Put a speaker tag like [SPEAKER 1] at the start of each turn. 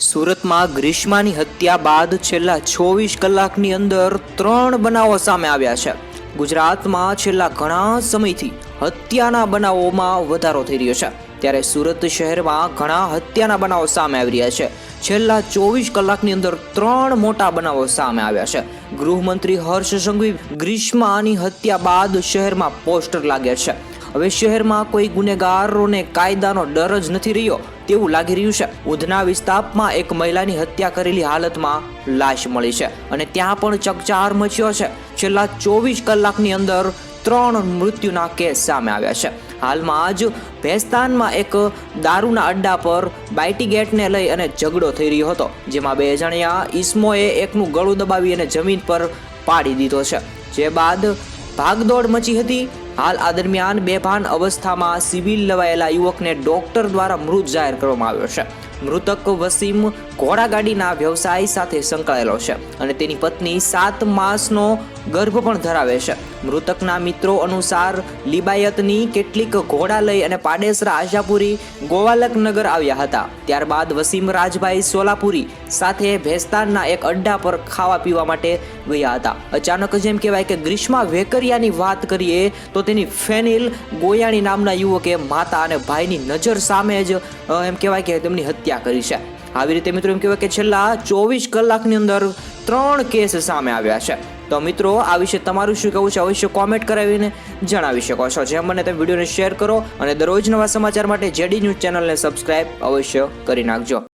[SPEAKER 1] સુરતમાં ગ્રીષ્માની હત્યા બાદ છેલ્લા ચોવીસ કલાકની અંદર ત્રણ બનાવો સામે આવ્યા છે. ગુજરાતમાં છેલ્લા ઘણા સમયથી હત્યાના બનાવોમાં વધારો થઈ રહ્યો છે. ત્યારે સુરત શહેરમાં ઘણા હત્યાના બનાવો સામે આવી રહ્યા છે. છેલ્લા ચોવીસ કલાકની અંદર ત્રણ મોટા બનાવો સામે આવ્યા છે. ગૃહમંત્રી હર્ષ સંઘવી ગ્રીષ્માની હત્યા બાદ શહેરમાં પોસ્ટર લાગ્યા છે. હવે શહેરમાં કોઈ ગુનેગારોને કાયદાનો ડર જ નથી રહ્યો તેવું લાગી રહ્યું છે. ઉધના વિસ્તાપમાં એક મહિલાની હત્યા કરેલી હાલતમાં લાશ મળી છે અને ત્યાં પણ ચકચાર મચ્યો છે. છેલ્લા ચોવીસ કલાકની અંદર ત્રણ મૃત્યુના કેસ સામે આવ્યા છે. હાલમાં જ ભેસ્તાનમાં એક દારૂના અડ્ડા પર બાઇટી ગેટને લઈ અને ઝઘડો થઈ રહ્યો હતો, જેમાં બે જણિયા ઈસમોએ એકનું ગળું દબાવી અને જમીન પર પાડી દીધો છે. જે બાદ ભાગદોડ મચી હતી હાલ આ દરમિયાન બેભાન અવસ્થામાં સિવિલ લવાયેલા યુવકને ડોક્ટર દ્વારા મૃત જાહેર કરવામાં આવ્યો છે. મૃતક વસીમ ઘોડાગાડીના વ્યવસાય સાથે સંકળાયેલો છે અને તેની પત્ની સાત માસનો ગર્ભ પણ ધરાવે છે. મૃતકના મિત્રો અનુસાર લિબાયતની કેટલીક ઘોડા લઈ અને પાડેસરા આશાપુરી ગોવાલક નગર આવ્યા હતા. ત્યારબાદ વસીમ રાજભાઈ સોલાપુરી સાથે ભેસ્તાનના એક અડ્ડા પર ખાવા પીવા માટે ગયા હતા. અચાનક જેમ કહેવાય કે ગ્રીષ્મા વેકરિયાની વાત કરીએ તો તેની ફેનિલ ગોયાણી નામના યુવકે માતા અને ભાઈની નજર સામે જ એમ કહેવાય કે તેમની હત્યા કરી છે. આવી રીતે મિત્રો એમ કહેવાય કે છેલ્લા ચોવીસ કલાકની અંદર ત્રણ કેસ સામે આવ્યા છે. તો મિત્રો, આ વિશે તમારું શું કહેવું છે અવશ્ય કોમેન્ટ કરાવીને જણાવી શકો છો. જેમ મને તમે વિડીયોને શેર કરો અને દરરોજ નવા સમાચાર માટે જેડી ન્યૂઝ ચેનલને સબસ્ક્રાઇબ અવશ્ય કરી નાખજો.